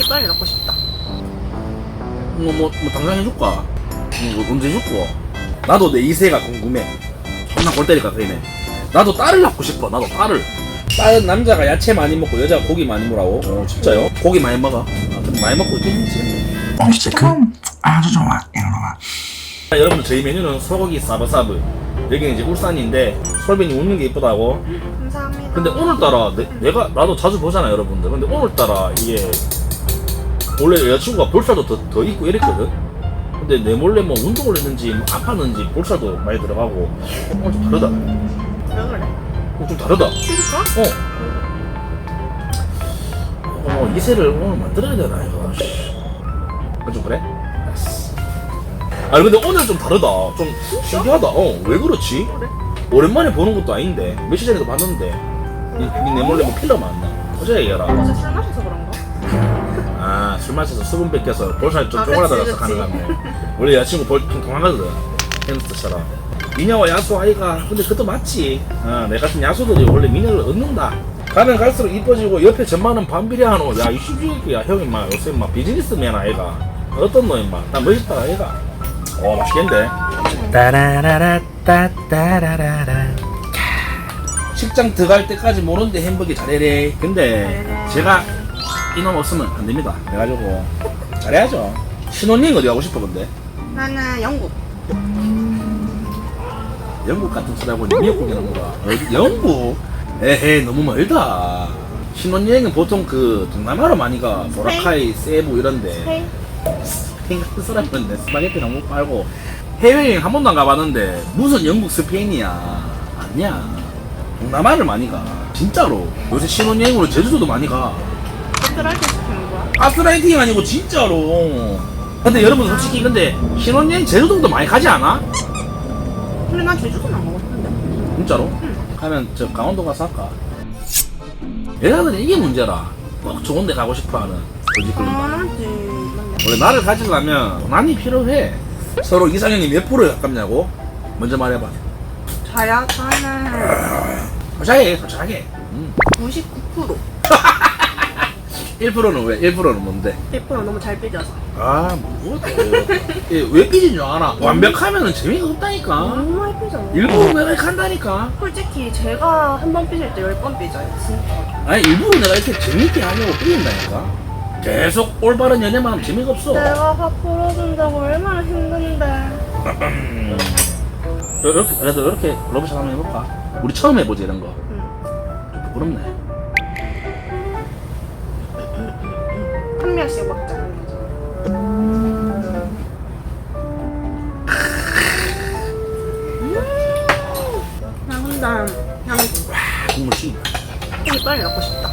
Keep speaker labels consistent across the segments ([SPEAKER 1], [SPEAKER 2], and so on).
[SPEAKER 1] 이 빨리 넣고 싶다.
[SPEAKER 2] 뭐, 뭐, 뭐 당장 해줄까? 뭐, 언제 해줄까? 나도 내 이세가 궁금해. 존나 골 때릴까, 그이네. 나도 딸을 낳고 싶어, 나도 딸을. 딸은 남자가 야채 많이 먹고 여자가 고기 많이 먹으라고? 어, 진짜요? 고기 많이 먹어. 아, 근데 많이 먹고 있긴 했지.
[SPEAKER 3] 어, 진짜 그럼 아주 좋아 이놈아
[SPEAKER 2] 자, 여러분들, 저희 메뉴는 소고기 사브사브. 여기는 이제 울산인데, 솔빈이 웃는 게 이쁘다고.
[SPEAKER 1] 감사합니다.
[SPEAKER 2] 근데 오늘따라 내, 내가 나도 자주 보잖아 여러분들 근데 오늘따라 이게 원래 여자친구가 볼살도 더, 더 있고 이랬거든 근데 내 몰래 뭐 운동을 했는지 뭐 아팠는지 볼살도 많이 들어가고 오늘 좀 다르다
[SPEAKER 1] 왜 그래?
[SPEAKER 2] 어, 좀 다르다
[SPEAKER 1] 진짜?
[SPEAKER 2] 어. 어 이세를 오늘 만들어야 되나 이거 씨. 어, 좀 그래? 알았어. 아니 근데 오늘 좀 다르다 좀 신기하다 어 왜 그렇지?
[SPEAKER 1] 그래?
[SPEAKER 2] 오랜만에 보는 것도 아닌데 며칠 전에도 봤는데 이, 이내 몰래 뭐 필러 맞나? 어제 얘기해라
[SPEAKER 1] 어제 술 마셔서
[SPEAKER 2] 아, 술 마셔서 수분 뺏겨서 볼살 좀
[SPEAKER 1] 아,
[SPEAKER 2] 쪼그라들어서
[SPEAKER 1] 그치,
[SPEAKER 2] 가는
[SPEAKER 1] 그치.
[SPEAKER 2] 거네. 원래 여자친구 볼 통통하거든. 햄스터처럼. 미녀와 야수 아이가. 근데 그것도 맞지. 어, 내 같은 야수들이 원래 미녀를 얻는다. 가면 갈수록 이뻐지고 옆에 전만은 반비례하노. 야, 이 시주이야 형이 막 요새 막 비즈니스맨 아이가. 어떤 너 임마. 나 멋있다 아이가. 어, 맛있겠는데. 따라라라따따라라라. 식장 들어갈 때까지 모르는데 햄버거 잘해래. 근데. 제가 이놈 없으면 안 됩니다. 그래가지고 잘해야죠. 신혼여행 어디 가고 싶어 근데?
[SPEAKER 1] 나는 영국.
[SPEAKER 2] 영국 같은 소리 하고 미역국이나 뭐가 어디 영국? 에헤 너무 멀다. 신혼여행은 보통 그 동남아로 많이 가. 보라카이, 세부 이런데. 스페인 같은 소리 하는데 스파게티나 못 말고 해외여행 한 번도 안 가봤는데 무슨 영국 스페인이야. 아니야. 동남아를 많이 가. 진짜로. 요새 신혼여행으로 제주도도 많이 가.
[SPEAKER 1] 어떻게 시키는 거야?
[SPEAKER 2] 가스라이팅 아니고 진짜로. 근데 여러분 솔직히 근데 신혼여행 제주도도 많이 가지 않아?
[SPEAKER 1] 근데 난 제주도는 안 먹었는데.
[SPEAKER 2] 진짜로? 가면 저 강원도 가서 할까? 여자들은 이게 문제라. 꼭 좋은 데 가고 싶어 하는. 거짓 걸린다.
[SPEAKER 1] 당연하지. 맞네.
[SPEAKER 2] 원래 나를 가지려면 돈이 필요해. 서로 이상형이 몇 프로에 가깝냐고? 먼저 말해봐.
[SPEAKER 1] 자약하는
[SPEAKER 2] 솔직하게, 솔직하게. 음.
[SPEAKER 1] 99%.
[SPEAKER 2] 1%는 왜? 1%는 뭔데?
[SPEAKER 1] 1% 너무 잘 삐져서.
[SPEAKER 2] 아, 뭐, 또. 왜 삐진 줄 알아? 완벽하면은 재미가 없다니까.
[SPEAKER 1] 너무 많이 삐져.
[SPEAKER 2] 일부러 내가 이렇게 한다니까.
[SPEAKER 1] 솔직히 제가 한 번 삐질 때 열 번 삐져요. 진짜.
[SPEAKER 2] 아니 일부러 내가 이렇게 재밌게 하려고 삐진다니까 계속 올바른 연애만 하면 재미가 없어
[SPEAKER 1] 내가 화 풀어준다고 얼마나 힘든데.
[SPEAKER 2] 이렇게 그래도 이렇게 러브샷 한번 해볼까? 우리 처음 해보지 이런 거
[SPEAKER 1] 응.
[SPEAKER 2] 좀 부끄럽네
[SPEAKER 1] 먹자. 나 혼자 그냥
[SPEAKER 2] 국물 씨
[SPEAKER 1] 이 빨리 넣고 싶다.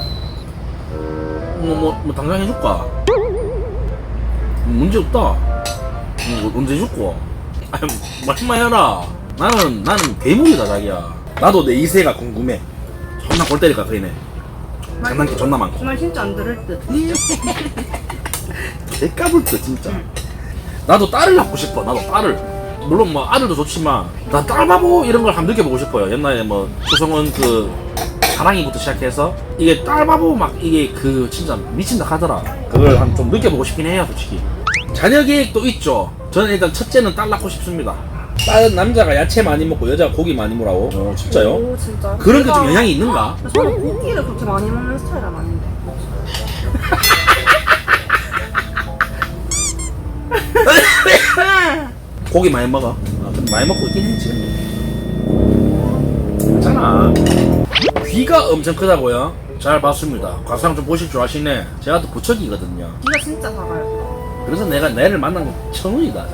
[SPEAKER 2] 뭐, 뭐, 뭐 당장 해줄까? 문제 없다 뭐, 언제 해줄까? 아니 말만 해라 나는 나는 괴물이다 자기야 나도 내 이세가 궁금해 존나 골 때릴까 그이네 장난기 존나 많고.
[SPEAKER 1] 정말 진짜 안 들을 듯.
[SPEAKER 2] 개까불 듯 진짜. 나도 딸을 낳고 싶어 나도 딸을. 물론 뭐 아들도 좋지만 나 딸바보 이런 걸 한번 느껴보고 싶어요. 옛날에 뭐 조성은 그 사랑이부터 시작해서 이게 딸바보 막 이게 그 진짜 미친다 하더라. 그걸 한 좀 느껴보고 싶긴 해요 솔직히. 자녀 계획도 있죠. 저는 일단 첫째는 딸 낳고 싶습니다 딸은 남자가 야채 많이 먹고 여자가 고기 많이 먹으라고 어 진짜요?
[SPEAKER 1] 오 진짜.
[SPEAKER 2] 그런 게 좀 영향이 있는가?
[SPEAKER 1] 저는 고기를 그렇게 많이 먹는 스타일은 아닌데.
[SPEAKER 2] 고기 많이 먹어. 아, 근데 많이 먹고 있긴 해, 지금. 괜찮아. 귀가 엄청 크다고요? 잘 봤습니다. 과상 좀 보실 줄 아시네. 제가 또 부척이거든요.
[SPEAKER 1] 귀가 진짜 작아요.
[SPEAKER 2] 그래서 내가 내를 만난 건 천운이다.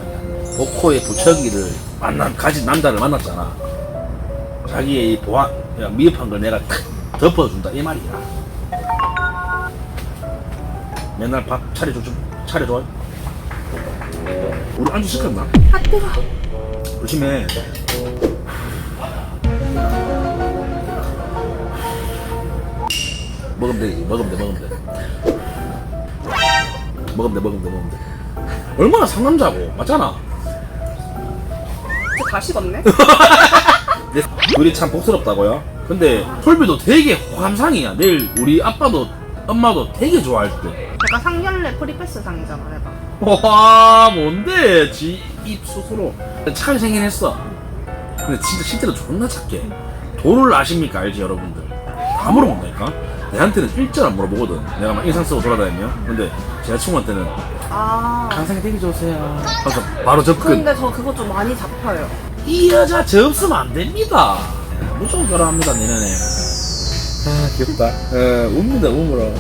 [SPEAKER 2] 복코의 부척이를 만난, 가진 남자를 만났잖아. 자기의 이 보안, 야, 미흡한 걸 내가 탁 덮어준다. 이 말이야. 맨날 밥 차려줘, 좀 차려줘. 우리 안주 시켰나?
[SPEAKER 1] 아 뜨거.
[SPEAKER 2] 조심해. 먹으면 돼, 먹으면 돼, 먹으면 돼. 먹으면 돼, 먹으면 돼, 먹으면 돼. 얼마나 상남자고, 맞잖아.
[SPEAKER 1] 식었네.
[SPEAKER 2] 근데 둘이 참 복스럽다고요? 근데 솔비도 되게 호감상이야. 내일 우리 아빠도 엄마도 되게 좋아할 때.
[SPEAKER 1] 약간 상견례 프리패스 상이잖아 내가
[SPEAKER 2] 와 뭔데? 지 입 스스로. 착하게 생긴 했어. 근데 진짜 실제로 존나 착해 도를 아십니까? 알지 여러분들? 다 물어본다니까? 내한테는 일절 안 물어보거든. 내가 막 인상 쓰고 돌아다니면. 근데 제 여자친구한테는
[SPEAKER 1] 아.
[SPEAKER 2] 항상 되게 좋으세요. 그래서 바로 접근.
[SPEAKER 1] 근데 저 그거 좀 많이 잡혀요.
[SPEAKER 2] 이 여자 저 없으면 안 됩니다. 무조건 결혼합니다 내년에. 아 귀엽다. 에 웁니다 우물어